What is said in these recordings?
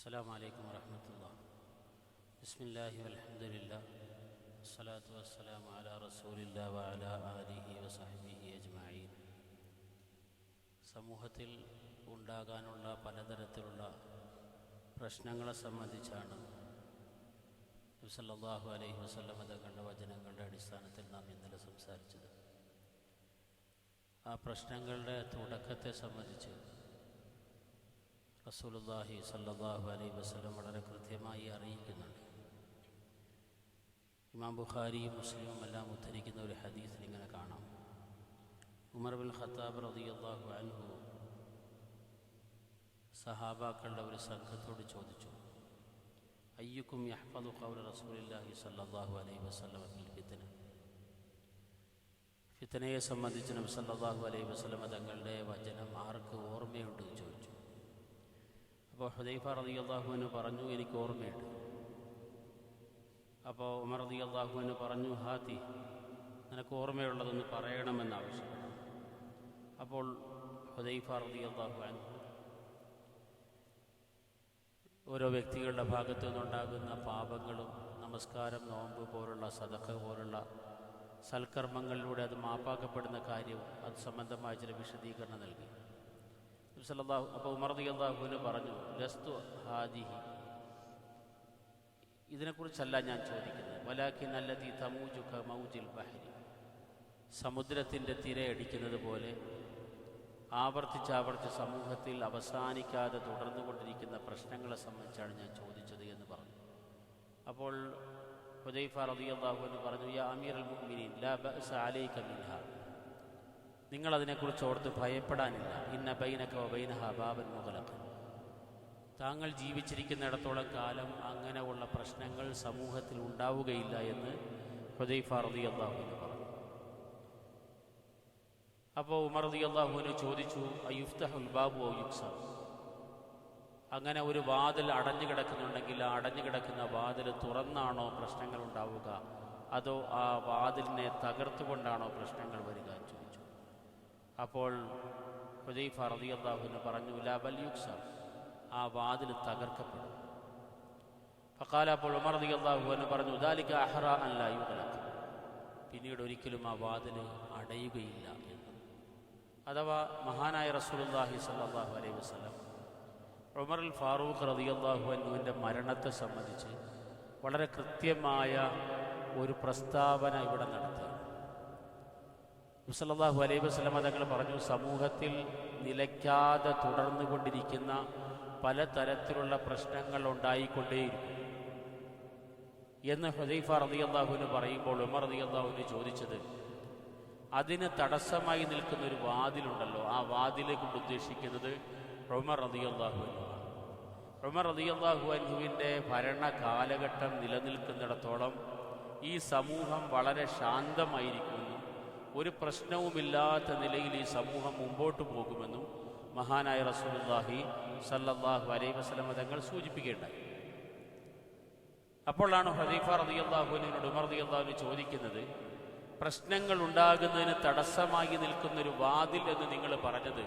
السلام عليكم ورحمة الله بسم الله والحمد لله والصلاة والسلام على رسول الله وعلى آله وصحبه أجمعين സമൂഹത്തിൽ ഉണ്ടാകാനുള്ള പലതരത്തിലുള്ള പ്രശ്നങ്ങളെ സംബന്ധിച്ചാണ് സല്ലല്ലാഹു അലൈഹി വസല്ലം തങ്ങളുടെ വചനങ്ങളുടെ അടിസ്ഥാനത്തിൽ നാം ഇന്നലെ സംസാരിച്ചത് ആ പ്രശ്നങ്ങളുടെ തുടക്കത്തെ സംബന്ധിച്ച് റസൂലുള്ളാഹി സല്ലാഹു അലൈ വസ്ലം വളരെ കൃത്യമായി അറിയിക്കുന്നുണ്ട്. ഇമാം ബുഖാരിയും മുസ്ലിമും എല്ലാം ഉദ്ധരിക്കുന്ന ഒരു ഹദീസിൽ ഇങ്ങനെ കാണാം. ഉമർ ബിൻ ഖത്താബ് റളിയല്ലാഹു അൻഹു സഹാബാക്കളുടെ ഒരു സംഘത്തോട് ചോദിച്ചു അയ്യുക്കും യഹ്ഫദു ഖൗല റസൂലില്ലാഹി സല്ലാഹു അലൈ വസല്ലം ഫിത്തന ഫിത്തനയെ സംബന്ധിച്ച് നബി സല്ലാഹു അലൈഹി വസ്ലമ തങ്ങളുടെ വചനം ആർക്ക് ഓർമ്മയുണ്ട്? ചോദിച്ചു. അപ്പോൾ ഹുദൈഫ റതി അള്ളാഹുവിന് പറഞ്ഞു എനിക്ക് ഓർമ്മയുണ്ട്. അപ്പോൾ ഉമർ റതി അള്ളാഹുവിന് പറഞ്ഞു ഹാത്തി നിനക്ക് ഓർമ്മയുള്ളതെന്ന് പറയണമെന്ന് അപ്പോൾ ഹുദൈഫ റതി അൻഹു ഓരോ വ്യക്തികളുടെ ഭാഗത്തു നിന്നുണ്ടാകുന്ന പാപങ്ങളും നമസ്കാരം നോമ്പ് പോലുള്ള സദഖ പോലുള്ള സൽക്കർമ്മങ്ങളിലൂടെ അത് മാപ്പാക്കപ്പെടുന്ന കാര്യവും അത് സംബന്ധമായ ചില വിശദീകരണം നൽകി. സല്ലല്ലാഹു അപ്പോൾ ഉമർദി പറഞ്ഞു ലസ്തു ഹാദിഹി. ഇതിനെക്കുറിച്ചല്ല ഞാൻ ചോദിക്കുന്നത്. വലാഖി നല്ലതി തമൂജുഖ മൗജിൽ ബഹരി. സമുദ്രത്തിന്റെ തിരയടിക്കുന്നത് പോലെ ആവർത്തിച്ചാവർത്തി സമൂഹത്തിൽ അവസാനിക്കാതെ തുടർന്നുകൊണ്ടിരിക്കുന്ന പ്രശ്നങ്ങളെ സംബന്ധിച്ചാണ് ഞാൻ ചോദിച്ചത് എന്ന് പറഞ്ഞു. അപ്പോൾ ഹുദൈഫ റളിയല്ലാഹു അൻഹു പറഞ്ഞു യാ അമീർ അൽ മുഅ്മിനീൻ ലാ ബഅസ അലൈക മിൻഹ. നിങ്ങൾ അതിനെക്കുറിച്ച് ഓർത്ത് ഭയപ്പെടാനില്ല. ഇന്ന ബൈനക്കോ ബൈനഹ ബാബൻ മുഗലഖൻ താങ്കൾ ജീവിച്ചിരിക്കുന്നിടത്തോളം കാലം അങ്ങനെയുള്ള പ്രശ്നങ്ങൾ സമൂഹത്തിൽ ഉണ്ടാവുകയില്ല എന്ന് ഹുദൈഫ റളിയല്ലാഹു അൻഹു പറഞ്ഞു. അപ്പോൾ ഉമർ അള്ളാഹുവിന് ചോദിച്ചു അയുഫ്തഹുൽ ബാബു യുക്സ? അങ്ങനെ ഒരു വാതിൽ അടഞ്ഞു കിടക്കുന്നുണ്ടെങ്കിൽ ആ അടഞ്ഞു കിടക്കുന്ന വാതിൽ തുറന്നാണോ പ്രശ്നങ്ങൾ ഉണ്ടാവുക? അതോ ആ വാതിലിനെ തകർത്തുകൊണ്ടാണോ പ്രശ്നങ്ങൾ വരിക ചോദിച്ചു. അപ്പോൾ ഹുദൈഫ റളിയല്ലാഹുവിന് പറഞ്ഞു ലബൽ യുക്സ ആ വാതിൽ തകർക്കപ്പെടും. ഫക്കാല അപ്പോൾ ഉമർ റളിയല്ലാഹുവിന് പറഞ്ഞു ദാലിക അഹ്റ അല്ല യുഗ്ലഖ് പിന്നീട് ഒരിക്കലും ആ വാതിൽ അടയുകയില്ല എന്ന്. അഥവാ മഹാനായ റസൂലുള്ളാഹി സ്വല്ലല്ലാഹു അലൈഹി വസല്ലം അൽ ഫാറൂഖ് റളിയല്ലാഹു അൻഹുവിന്റെ മരണത്തെ സംബന്ധിച്ച് വളരെ കൃത്യമായ ഒരു പ്രസ്താവന ഇവിടെ നടത്തി. സല്ലല്ലാഹു അലൈഹി വസ്ലമ തങ്ങൾ പറഞ്ഞു സമൂഹത്തിൽ നിലയ്ക്കാതെ തുടർന്നു കൊണ്ടിരിക്കുന്ന പലതരത്തിലുള്ള പ്രശ്നങ്ങൾ ഉണ്ടായിക്കൊണ്ടേയിരിക്കും. എന്ന് ഹുദൈഫ റളിയല്ലാഹുവിന് പറയുമ്പോൾ ഉമർ റളിയല്ലാഹുവിന് ചോദിച്ചത് അതിന് തടസ്സമായി നിൽക്കുന്ന ഒരു വാതിലുണ്ടല്ലോ ആ വാതിലെ കൊണ്ട് ഉദ്ദേശിക്കുന്നത് ഉമർ റളിയല്ലാഹു അൻഹു ഉമർ റളിയല്ലാഹു അൻഹുവിന്റെ ഭരണ കാലഘട്ടം നിലനിൽക്കുന്നിടത്തോളം ഈ സമൂഹം വളരെ ശാന്തമായിരിക്കുമെന്നും ഒരു പ്രശ്നവുമില്ലാത്ത നിലയിൽ ഈ സമൂഹം മുമ്പോട്ട് പോകുമെന്നും മഹാനായ റസൂലുള്ളാഹി സല്ലല്ലാഹു അലൈഹി വസല്ലം തങ്ങൾ സൂചിപ്പിക്കേണ്ടത് അപ്പോഴാണ് ഹദീഫ അൻഹു ഉമർ റളിയല്ലാഹു ചോദിക്കുന്നത് പ്രശ്നങ്ങൾ ഉണ്ടാകുന്നതിന് തടസ്സമായി നിൽക്കുന്ന ഒരു വാതിൽ എന്ന് നിങ്ങൾ പറഞ്ഞത്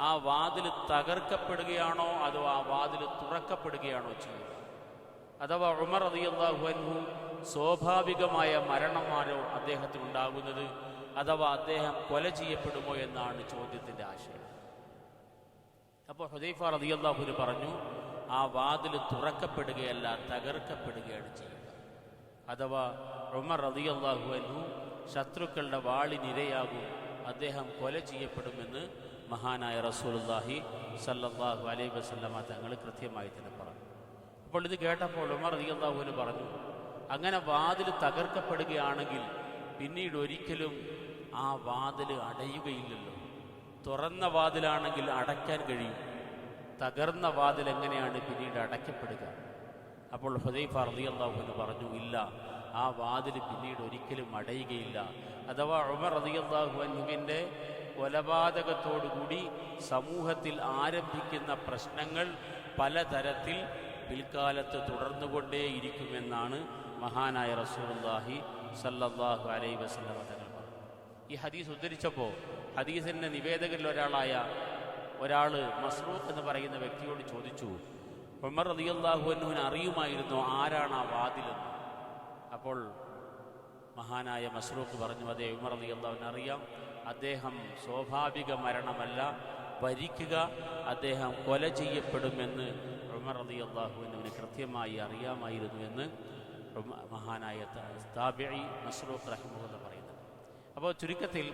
ആ വാതിൽ തകർക്കപ്പെടുകയാണോ അതോ ആ വാതിൽ തുറക്കപ്പെടുകയാണോ ചെയ്യുക അഥവാ ഉമർ റളിയല്ലാഹു അൻഹു സ്വാഭാവികമായ മരണമാണോ അദ്ദേഹത്തിന് ഉണ്ടാകുന്നത് അഥവാ അദ്ദേഹം കൊല ചെയ്യപ്പെടുമോ എന്നാണ് ചോദ്യത്തിന്റെ ആശയം. അപ്പോൾ ഹുദൈഫ റതിയല്ലാഹുര് പറഞ്ഞു ആ വാതിൽ തുറക്കപ്പെടുകയല്ല തകർക്കപ്പെടുകയാണ് ചെയ്യുക. അഥവാ ഉമർ റളിയല്ലാഹു അൻഹു ശത്രുക്കളുടെ വാളിനിരയാകും അദ്ദേഹം കൊല ചെയ്യപ്പെടുമെന്ന് മഹാനായ റസൂലുള്ളാഹി സല്ലാഹു അലൈഹി വസ്ലമ തങ്ങൾ കൃത്യമായി തന്നെ പറഞ്ഞു. അപ്പോൾ ഇത് കേട്ടപ്പോൾ ഉമർ റതിയല്ലാഹുവിന് പറഞ്ഞു അങ്ങനെ വാതിൽ തകർക്കപ്പെടുകയാണെങ്കിൽ പിന്നീട് ഒരിക്കലും ആ വാതിൽ അടയുകയില്ലല്ലോ. തുറന്ന വാതിലാണെങ്കിൽ അടയ്ക്കാൻ കഴിയും. തകർന്ന വാതിൽ എങ്ങനെയാണ് പിന്നീട് അടയ്ക്കപ്പെടുക? അപ്പോൾ ഹുദൈഫ റതിയല്ലാഹുവിന് പറഞ്ഞു ഇല്ല ആ വാതിൽ പിന്നീട് ഒരിക്കലും അടയുകയില്ല. അഥവാ ഉമർ റളിയല്ലാഹു അൻഹുവിന്റെ കൊലപാതകത്തോടുകൂടി സമൂഹത്തിൽ ആരംഭിക്കുന്ന പ്രശ്നങ്ങൾ പലതരത്തിൽ പിൽക്കാലത്ത് തുടർന്നുകൊണ്ടേയിരിക്കുമെന്നാണ് മഹാനായ റസൂലുള്ളാഹി സല്ലല്ലാഹു അലൈ വസല്ലമ തങ്ങൾ ഈ ഹദീസ് ഉദ്ധരിച്ചപ്പോൾ ഹദീസിന്റെ നിവേദകരിൽ ഒരാളായ ഒരാൾ മസ്റൂഖ് എന്ന് പറയുന്ന വ്യക്തിയോട് ചോദിച്ചു ഉമർ റളിയല്ലാഹുവിനുവിന് അറിയുമായിരുന്നു ആരാണ് ആ വാതിലെന്ന് അപ്പോൾ മഹാനായ മസ്റൂഖ് പറഞ്ഞു അതെ ഉമർ റളിയല്ലാഹുവിന് അറിയാം. അദ്ദേഹം സ്വാഭാവിക മരണമല്ല ഭരിക്കുക അദ്ദേഹം കൊല ചെയ്യപ്പെടുമെന്ന് ഉമർ റളിയല്ലാഹുവിനുവിന് കൃത്യമായി അറിയാമായിരുന്നു എന്ന് മഹാനായ താബിഇ മസ്റൂഖ് റഹിമുള്ള പറയുന്നത് അപ്പോൾ ചുരുക്കത്തിൽ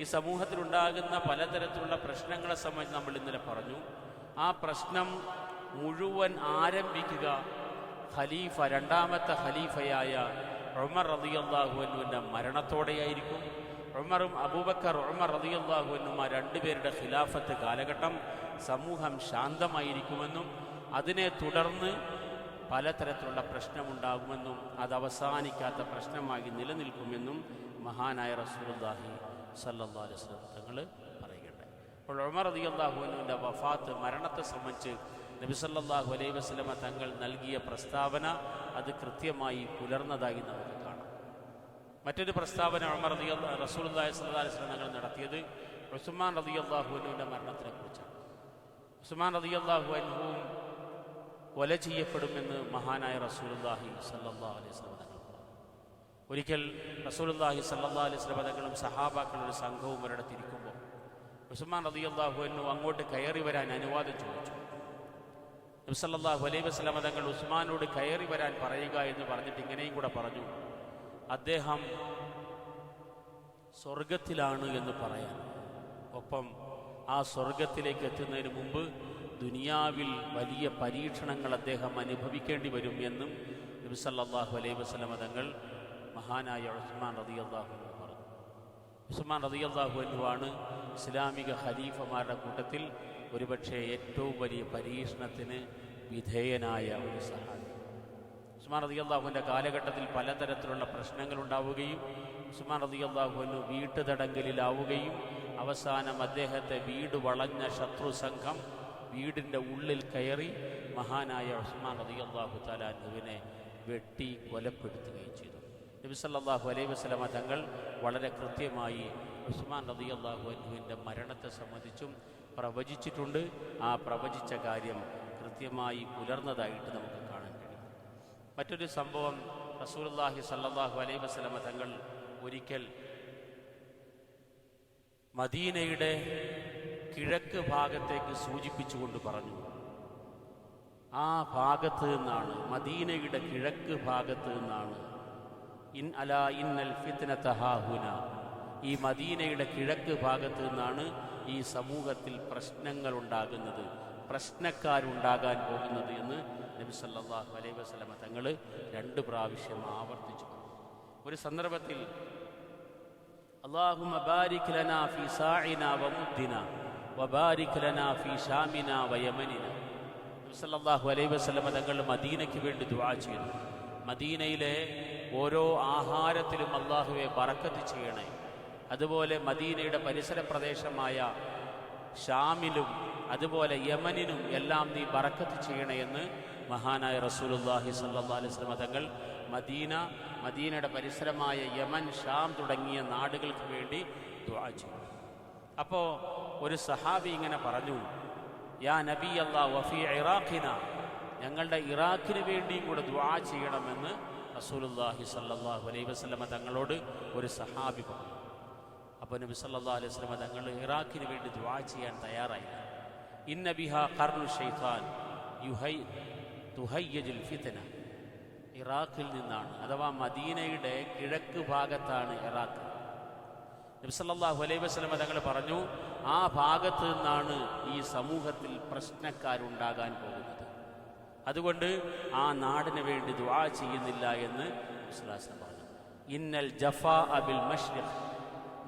ഈ സമൂഹത്തിലുണ്ടാകുന്ന പലതരത്തിലുള്ള പ്രശ്നങ്ങളെ സംബന്ധിച്ച് നമ്മൾ ഇന്നലെ പറഞ്ഞു. ആ പ്രശ്നം മുഴുവൻ ആരംഭിക്കുക ഖലീഫ രണ്ടാമത്തെ ഖലീഫയായ ഉമർ റളിയല്ലാഹുവിന്റെ മരണത്തോടെയായിരിക്കും. ഉമറും അബൂബക്കർ ഉമർ ആ രണ്ടുപേരുടെ ഖിലാഫത്ത് കാലഘട്ടം സമൂഹം ശാന്തമായിരിക്കുമെന്നും അതിനെ തുടർന്ന് പലതരത്തിലുള്ള പ്രശ്നമുണ്ടാകുമെന്നും അത് അവസാനിക്കാത്ത പ്രശ്നമായി നിലനിൽക്കുമെന്നും മഹാനായ റസൂലുള്ളാഹി സല്ലാസ് തങ്ങൾ പറയുകയുണ്ട് അപ്പോൾ ഉമർ അള്ളാഹുവിന്റെ വഫാത്ത് മരണത്തെ സംബന്ധിച്ച് നബി സല്ലാഹു അലൈഹി വസല്ലമ തങ്ങൾ നൽകിയ പ്രസ്താവന അത് കൃത്യമായി പുലർന്നതായി നമുക്ക് കാണാം. മറ്റൊരു പ്രസ്താവന ഉമർ റസൂലുള്ളാഹി സ്വല്ലല്ലാഹു അലൈഹി തങ്ങൾ നടത്തിയത് ഉസ്മാൻ റളിയല്ലാഹുവിന്റെ മരണത്തിനെ കുറിച്ചാണ്. ഉസ്മാൻ റളിയല്ലാഹു അൻഹുവും കൊല ചെയ്യപ്പെടുമെന്ന് മഹാനായ റസൂലുള്ളാഹി സല്ലാ അലൈഹി സ്വലം ഒരിക്കൽ റസൂലുള്ളാഹി സല്ലാ അലൈഹി വസല്ലം സഹാബാക്കളുടെ സഹാബാക്കളും ഒരു സംഘവും ഒരിടത്തിരിക്കുമ്പോൾ ഉസ്മാൻ റളിയല്ലാഹു എന്നു അങ്ങോട്ട് കയറി വരാൻ അനുവാദം ചോദിച്ചു. നബി സല്ലല്ലാഹു അലൈഹി വസല്ലം തങ്ങൾ ഉസ്മാനോട് കയറി വരാൻ പറയുക എന്ന് പറഞ്ഞിട്ട് ഇങ്ങനെയും കൂടെ പറഞ്ഞു. അദ്ദേഹം സ്വർഗത്തിലാണ് എന്ന് പറയാൻ. ഒപ്പം ആ സ്വർഗത്തിലേക്ക് എത്തുന്നതിന് മുമ്പ് ദുനിയാവിൽ വലിയ പരീക്ഷണങ്ങൾ അദ്ദേഹം അനുഭവിക്കേണ്ടി വരും എന്നും നബി സല്ലല്ലാഹു അലൈഹി വസല്ലമ തങ്ങൾ മഹാനായ ഉസ്മാൻ റതി അള്ളാഹു പറഞ്ഞു. ഉസ്മാൻ റതി അള്ളാഹു എന്നുവാണ് ഇസ്ലാമിക ഖലീഫമാരുടെ കൂട്ടത്തിൽ ഒരുപക്ഷെ ഏറ്റവും വലിയ പരീക്ഷണത്തിന് വിധേയനായ ഒരു സഹാബി. ഉസ്മാൻ റതി അള്ളാഹുവിന്റെ കാലഘട്ടത്തിൽ പലതരത്തിലുള്ള പ്രശ്നങ്ങൾ ഉണ്ടാവുകയും ഉസ്മാൻ അള്ളാഹുവിന് വീട്ടുതടങ്കലിലാവുകയും അവസാനം അദ്ദേഹത്തെ വീട് വളഞ്ഞ ശത്രു സംഘം വീടിന്റെ ഉള്ളിൽ കയറി മഹാനായ ഉസ്മാൻ റളിയല്ലാഹു തലാൻഹുവിനെ വെട്ടി കൊലപ്പെടുത്തുകയും ചെയ്തു. നബി സല്ലല്ലാഹു അലൈഹി വസ്ലമ തങ്ങൾ വളരെ കൃത്യമായി ഉസ്മാൻ റളിയല്ലാഹു അനുവിന്റെ മരണത്തെ സംബന്ധിച്ചും പ്രവചിച്ചിട്ടുണ്ട്. ആ പ്രവചിച്ച കാര്യം കൃത്യമായി പുലർന്നതായിട്ട് നമുക്ക് കാണാൻ കഴിയും. മറ്റൊരു സംഭവം റസൂലുള്ളാഹി സല്ലാഹു അലൈഹി വസ്ലമ തങ്ങൾ ഒരിക്കൽ മദീനയുടെ കിഴക്ക് ഭാഗത്തേക്ക് സൂചിപ്പിച്ചുകൊണ്ട് പറഞ്ഞു. ആ ഭാഗത്ത് നിന്നാണ് മദീനയുടെ കിഴക്ക് ഭാഗത്ത് നിന്നാണ് ഇൻ അല ഇന്നൽ ഫിത്നത്തഹാഹുന ഈ മദീനയുടെ കിഴക്ക് ഭാഗത്ത് നിന്നാണ് ഈ സമൂഹത്തിൽ പ്രശ്നങ്ങൾ ഉണ്ടാകുന്നത് പ്രശ്നക്കാരുണ്ടാകാൻ പോകുന്നത് എന്ന് നബി സല്ലാഹു അലൈഹി വസ്ലമ തങ്ങൾ രണ്ട് പ്രാവശ്യം ആവർത്തിച്ചു. ഒരു സന്ദർഭത്തിൽ അള്ളാഹു മബാരിഖ് ലനാ ഫി സാഇന വമുദ്ദിന വബാരിക് ലനാ ഫി ഷാമിന വയമനിന. സല്ലല്ലാഹു അലൈഹി വസല്ലം തങ്ങൾ മദീനയ്ക്ക് വേണ്ടി ദുആ ചെയ്തു. മദീനയിലെ ഓരോ ആഹാരത്തിലും അള്ളാഹുവെ ബറക്കത്ത് ചെയ്യണേ. അതുപോലെ മദീനയുടെ പരിസര പ്രദേശമായ ഷാമിലും അതുപോലെ യമനിനും എല്ലാം നീ ബറക്കത്ത് ചെയ്യണേ എന്ന് മഹാനായ റസൂലുല്ലാഹി സല്ലാ വസല്ലം തങ്ങൾ മദീന മദീനയുടെ പരിസരമായ യമൻ ഷാം തുടങ്ങിയ നാടുകൾക്ക് വേണ്ടി ദുആ ചെയ്തു. അപ്പോൾ ഒരു സഹാബി ഇങ്ങനെ പറഞ്ഞു യാ നബി അള്ളാ വഫി ഇറാഖിന ഞങ്ങളുടെ ഇറാഖിന് വേണ്ടിയും കൂടെ ദുആ ചെയ്യണമെന്ന് റസൂലുല്ലാഹി സല്ലാഹു അലൈഹി വസല്ലമ തങ്ങളോട് ഒരു സഹാബി പറഞ്ഞു. അപ്പോൾ നബി സല്ലല്ലാഹു അലൈഹി വസല്ലമ തങ്ങൾ ഇറാഖിന് വേണ്ടി ദുആ ചെയ്യാൻ തയ്യാറായി. ഇന്ന ബിഹ ഖർനു ഷൈത്താൻ യുഹൈ തുഹയ്യജുൽ ഫിത്ന. ഇറാഖിൽ നിന്നാണ് അഥവാ മദീനയുടെ കിഴക്ക് ഭാഗത്താണ് ഇറാഖ്. നബി സല്ലല്ലാഹു വസ്ലമ തങ്ങൾ പറഞ്ഞു ആ ഭാഗത്ത് നിന്നാണ് ഈ സമൂഹത്തിൽ പ്രശ്നക്കാരുണ്ടാകാൻ പോകുന്നത്. അതുകൊണ്ട് ആ നാടിന് വേണ്ടി ദുആ ചെയ്യുന്നില്ല എന്ന് വിശ്വാസം പറഞ്ഞു. ഇന്നൽ ജഫാ അബിൽ മഷ്രിഖ്.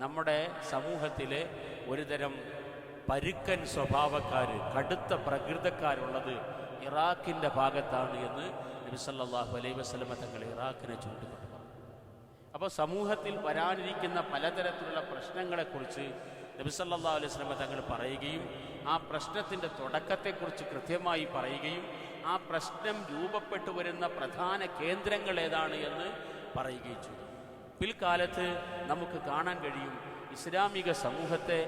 നമ്മുടെ സമൂഹത്തിലെ ഒരുതരം പരുക്കൻ സ്വഭാവക്കാർ കടുത്ത പ്രകൃതക്കാരുള്ളത് ഇറാഖിന്റെ ഭാഗത്താണ് എന്ന് നബിസല്ലാഹു സല്ലല്ലാഹു വസ്ലമ തങ്ങൾ ഇറാഖിനെ ചൂണ്ടിക്കൊണ്ടു അപ്പോൾ സമൂഹത്തിൽ വരാനിരിക്കുന്ന പലതരത്തിലുള്ള പ്രശ്നങ്ങളെക്കുറിച്ച് നബി സല്ലല്ലാഹു അലൈഹി വസല്ലമ തങ്ങൾ പറയുകയും ആ പ്രശ്നത്തിന്റെ തുടക്കത്തെക്കുറിച്ച് കൃത്യമായി പറയുകയും ആ പ്രശ്നം രൂപപ്പെട്ടു വരുന്ന പ്രധാന കേന്ദ്രങ്ങൾ ഏതാണ് എന്ന് പറയുകയും ചെയ്തു. പിൽക്കാലത്ത് നമുക്ക് കാണാൻ കഴിയും ഇസ്ലാമിക സമൂഹത്തെ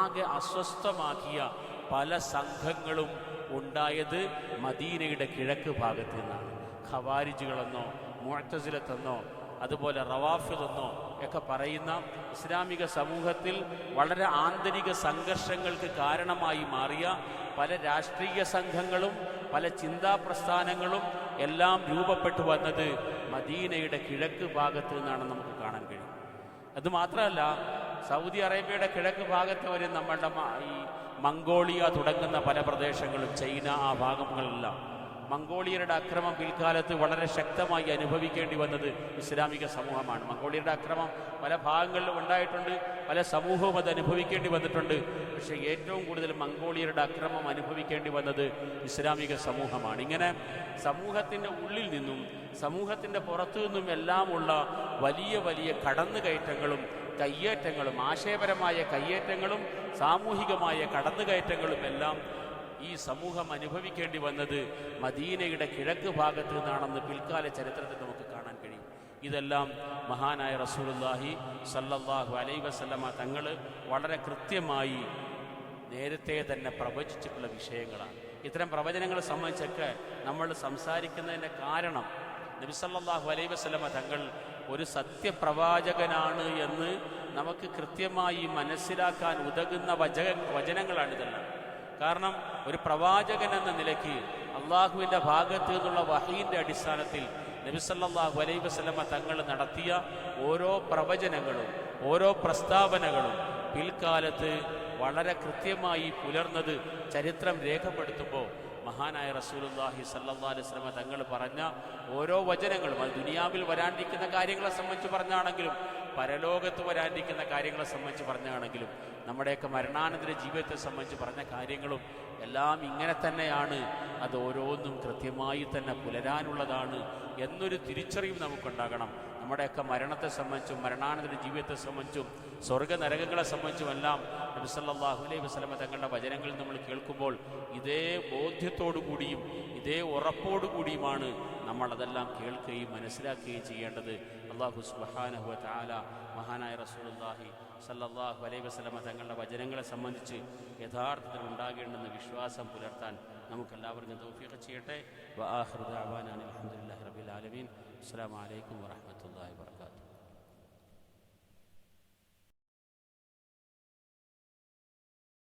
ആകെ അസ്വസ്ഥമാക്കിയ പല സംഘങ്ങളും ഉണ്ടായത് മദീനയുടെ കിഴക്ക് ഭാഗത്ത് നിന്നാണ്. ഖവാരിജുകളെന്നോ മുഴത്തസിലത്തെന്നോ അതുപോലെ റവാഫിലെന്നോ ഒക്കെ പറയുന്ന ഇസ്ലാമിക സമൂഹത്തിൽ വളരെ ആന്തരിക സംഘർഷങ്ങൾക്ക് കാരണമായി മാറിയ പല രാഷ്ട്രീയ സംഘങ്ങളും പല ചിന്താ പ്രസ്ഥാനങ്ങളും എല്ലാം രൂപപ്പെട്ടു വന്നത് മദീനയുടെ കിഴക്ക് ഭാഗത്ത് നിന്നാണ് നമുക്ക് കാണാൻ കഴിയും. അതുമാത്രമല്ല സൗദി അറേബ്യയുടെ കിഴക്ക് ഭാഗത്ത് വരെ നമ്മളുടെ ഈ മംഗോളിയ തുടങ്ങുന്ന പല പ്രദേശങ്ങളും ചൈന ആ ഭാഗങ്ങളെല്ലാം മംഗോളിയരുടെ അക്രമം പിൽക്കാലത്ത് വളരെ ശക്തമായി അനുഭവിക്കേണ്ടി വന്നത് ഇസ്ലാമിക സമൂഹമാണ്. മംഗോളിയരുടെ അക്രമം പല ഭാഗങ്ങളിലും ഉണ്ടായിട്ടുണ്ട് പല സമൂഹവും അത് അനുഭവിക്കേണ്ടി വന്നിട്ടുണ്ട്. പക്ഷേ ഏറ്റവും കൂടുതൽ മംഗോളിയരുടെ അക്രമം അനുഭവിക്കേണ്ടി വന്നത് ഇസ്ലാമിക സമൂഹമാണ്. ഇങ്ങനെ സമൂഹത്തിന്റെ ഉള്ളിൽ നിന്നും സമൂഹത്തിന്റെ പുറത്തു നിന്നും എല്ലാമുള്ള വലിയ വലിയ കടന്നുകയറ്റങ്ങളും കയ്യേറ്റങ്ങളും ആശയപരമായ കയ്യേറ്റങ്ങളും സാമൂഹികമായ കടന്നുകയറ്റങ്ങളും എല്ലാം ഈ സമൂഹം അനുഭവിക്കേണ്ടി വന്നത് മദീനയുടെ കിഴക്ക് ഭാഗത്ത് നിന്നാണെന്ന് പിൽക്കാല ചരിത്രത്തിൽ നമുക്ക് കാണാൻ കഴിയും. ഇതെല്ലാം മഹാനായ റസൂലുള്ളാഹി സല്ലല്ലാഹു അലൈഹി വസല്ലമ തങ്ങൾ വളരെ കൃത്യമായി നേരത്തെ തന്നെ പ്രവചിച്ചിട്ടുള്ള വിഷയങ്ങളാണ്. ഇത്തരം പ്രവചനങ്ങളെ സംബന്ധിച്ചൊക്കെ നമ്മൾ സംസാരിക്കുന്നതിന്റെ കാരണം നബിസല്ലാഹു അലൈഹി വസല്ലമ തങ്ങൾ ഒരു സത്യപ്രവാചകനാണ് എന്ന് നമുക്ക് കൃത്യമായി മനസ്സിലാക്കാൻ ഉതകുന്ന വചക വചനങ്ങളാണിതെല്ലാം. കാരണം ഒരു പ്രവാചകൻ എന്ന നിലയ്ക്ക് അള്ളാഹുവിന്റെ ഭാഗത്ത് നിന്നുള്ള വഹീന്റെ അടിസ്ഥാനത്തിൽ നബിസല്ലാഹു അലൈഹി വസല്ലമ തങ്ങൾ നടത്തിയ ഓരോ പ്രവചനങ്ങളും ഓരോ പ്രസ്താവനകളും പിൽക്കാലത്ത് വളരെ കൃത്യമായി പുലർന്നത് ചരിത്രം രേഖപ്പെടുത്തുമ്പോൾ മഹാനായ റസൂലുള്ളാഹി സല്ലാ അലൈഹി വസല്ലമ തങ്ങൾ പറഞ്ഞ ഓരോ വചനങ്ങളും അത് ദുനിയാവിൽ വരാണ്ടിരിക്കുന്ന കാര്യങ്ങളെ സംബന്ധിച്ച് പറഞ്ഞാണെങ്കിലും പരലോകത്ത് വരാനിരിക്കുന്ന കാര്യങ്ങളെ സംബന്ധിച്ച് പറഞ്ഞാണെങ്കിലും നമ്മുടെയൊക്കെ മരണാനന്തര ജീവിതത്തെ സംബന്ധിച്ച് പറഞ്ഞ കാര്യങ്ങളും എല്ലാം ഇങ്ങനെ തന്നെയാണ്. അത് ഓരോന്നും കൃത്യമായി തന്നെ പുലരാനുള്ളതാണ് എന്നൊരു തിരിച്ചറിവ് നമുക്കുണ്ടാകണം. നമ്മുടെയൊക്കെ മരണത്തെ സംബന്ധിച്ചും മരണാനന്തര ജീവിതത്തെ സംബന്ധിച്ചും സ്വർഗ നരകങ്ങളെ സംബന്ധിച്ചും എല്ലാം നബി സല്ലല്ലാഹു അലൈഹി വസ്ലമ തങ്ങളുടെ വചനങ്ങളിൽ നമ്മൾ കേൾക്കുമ്പോൾ ഇതേ ബോധ്യത്തോടു കൂടിയും ഇതേ ഉറപ്പോടു കൂടിയുമാണ് നമ്മൾ അതെല്ലാം കേൾക്കുകയും മനസ്സിലാക്കുകയും ചെയ്യേണ്ടത്. അള്ളാഹു സുബാനഹു താല മഹാനായ റസൂലുള്ളാഹി സല്ലാഹു അലൈഹി വസ്ലമ തങ്ങളുടെ വചനങ്ങളെ സംബന്ധിച്ച് യഥാർത്ഥത്തിൽ ഉണ്ടാകേണ്ടെന്ന് വിശ്വാസം പുലർത്താൻ നമുക്കെല്ലാവർക്കും തൗഫീഖ് ചെയ്യട്ടെ. ആലമീൻ. അലൈക്കും വറഹ്മത്തുള്ളാഹി വബറകാതുഹു